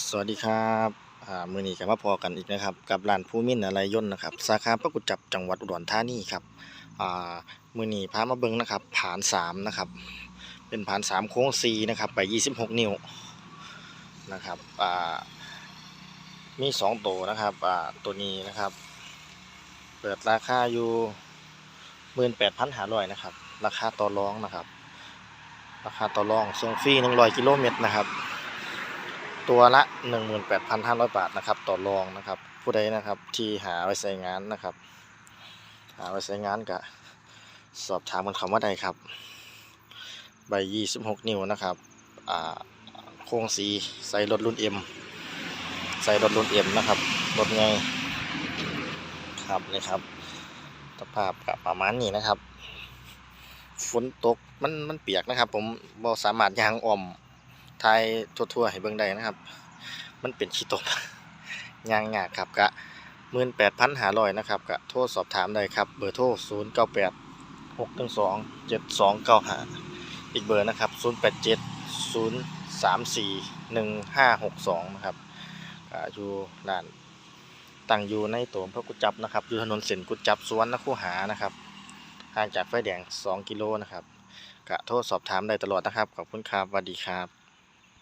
สวัสดีครับมือนี้ก็มาพอกันอีกนะครับ กับร้านภูมินอะไรยนนะครับสาขาพระกุจจับจังหวัดอุดรธานีครับมือนี้พามาเบิ่งนะครับผานสามนะครับ เป็นผานสามโค้งซีนะครับไปยี่สิบหกนิ้วนะครับมีสองตัวนะครับตัวนี้นะครับ เปิดราคาอยู่หมื่นแปดพันห้าร้อยนะครับ ราคาต่อรองนะครับ ราคาต่อรองส่งฟรีหนึ่งร้อยกิโลเมตรนะครับ ตัวละ 18,500 บาทนะครับ ต่อรองนะครับ ผู้ใดนะครับที่หาไว้ใช้งานนะครับ หาไว้ใช้งานก็สอบถามกันคำว่าใดครับ ใบ 26 นิ้วนะครับอ่าโครงสีใส่รถรุ่น M ใส่รถรุ่น M นะครับรถไงครับนี่ครับสภาพกับประมาณนี้นะครับฝนตกมันมันเปียกนะครับ ผมบ่สามารถยางอ่อม ทายทั่วๆให้เบิ่งได้นะครับ มันเป็นขี้ตกยางยากครับกะหมื่นแปดพันหาร้อยนะครับกะโทรสอบถามได้ครับ เบอร์โทรศูนย์เก้าแปดหกหนึ่งสองเจ็ดสองเก้าห้าอีกเบอร์นะครับศูนย์แปดเจ็ดศูนย์สามสี่หนึ่งห้าหกสองนะครับอยู่ร้านตั้งอยู่ในตัวพระกุจับนะครับอยู่ถนนเส้นกุจับสวนนคูหานะครับห่างจากไฟแดงสองกิโลนะครับก็โทรสอบถามได้ตลอดนะครับ ขอบคุณครับสวัสดีครับ